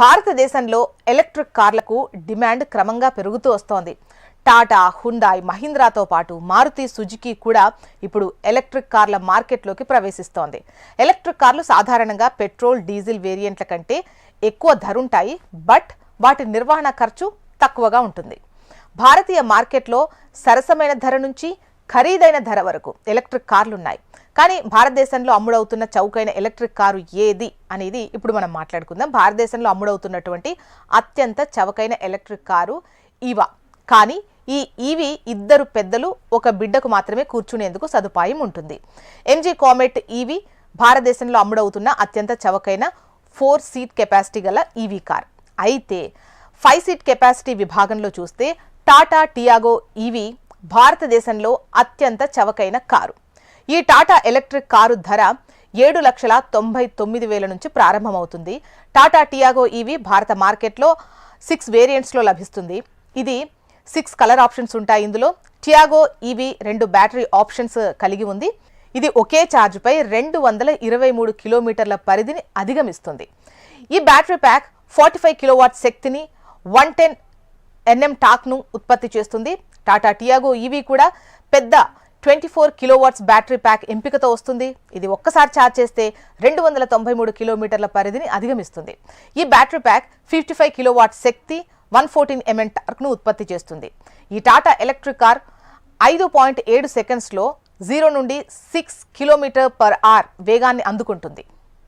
భారతదేశంలో electric కార్లకు demand క్రమంగా పెరుగుతూ వస్తోంది. టాటా హుండాయ్ మహీంద్రాతో పాటు మారుతి సుజుకి కూడా ఇప్పుడు ఎలక్ట్రిక్ కార్ల మార్కెట్లోకి ప్రవేశిస్తోంది. ఎలక్ట్రిక్ కార్లు సాధారణంగా పెట్రోల్ డీజిల్ వేరియంట్ల కంటే ఎక్కువ ధరుంటాయి బట్ వాటి నిర్వహణ ఖర్చు తక్కువగా ఉంటుంది. భారతీయ మార్కెట్లో సరసమైన ధర నుంచి ఖరీదైన ధర వరకు ఎలక్ట్రిక్ కార్లు ఉన్నాయి కానీ భారతదేశంలో అమ్ముడవుతున్న చౌకైన ఎలక్ట్రిక్ కారు ఏది అనేది ఇప్పుడు మనం మాట్లాడుకుందాం. భారతదేశంలో అమ్ముడవుతున్నటువంటి అత్యంత చవకైన ఎలక్ట్రిక్ కారు ఇవా కానీ ఈ ఇవి ఇద్దరు పెద్దలు ఒక బిడ్డకు మాత్రమే కూర్చునేందుకు సదుపాయం ఉంటుంది. ఎంజీ కామెట్ ఈవి భారతదేశంలో అమ్ముడవుతున్న అత్యంత చవకైన ఫోర్ సీట్ కెపాసిటీ గల ఈవీ కార్. అయితే ఫైవ్ సీట్ కెపాసిటీ విభాగంలో చూస్తే టాటా టియాగో ఈవీ భారతదేశంలో అత్యంత చవకైన కారు. ఈ టాటా ఎలక్ట్రిక్ కారు ధర ఏడు లక్షల తొంభై తొమ్మిది వేల నుంచి ప్రారంభమవుతుంది. టాటా టియాగో ఈవీ భారత మార్కెట్లో సిక్స్ వేరియంట్స్లో లభిస్తుంది. ఇది సిక్స్ కలర్ ఆప్షన్స్ ఉంటాయి ఇందులో. టియాగో ఈవీ రెండు బ్యాటరీ ఆప్షన్స్ కలిగి ఉంది. ఇది ఒకే ఛార్జ్పై రెండు వందల ఇరవై మూడు కిలోమీటర్ల పరిధిని అధిగమిస్తుంది. ఈ battery pack forty five kilowatt శక్తిని వన్ టెన్ ఎన్ఎం టాక్ను ఉత్పత్తి చేస్తుంది. టాటా టియాగో ఈవీ కూడా పెద్ద twenty four kilowatts battery pack ఎంపికతో వస్తుంది. ఇది ఒక్కసారి ఛార్జ్ చేస్తే రెండు వందల తొంభై మూడు కిలోమీటర్ల పరిధిని అధిగమిస్తుంది. ఈ battery pack fifty five kilowatt శక్తి వన్ ఫోర్టీన్ ఎంఎన్ టార్క్ను ఉత్పత్తి చేస్తుంది. ఈ టాటా ఎలక్ట్రిక్ కార్ ఐదు పాయింట్ ఏడు సెకండ్స్లో జీరో నుండి సిక్స్ కిలోమీటర్ పర్ అవర్ వేగాన్ని అందుకుంటుంది.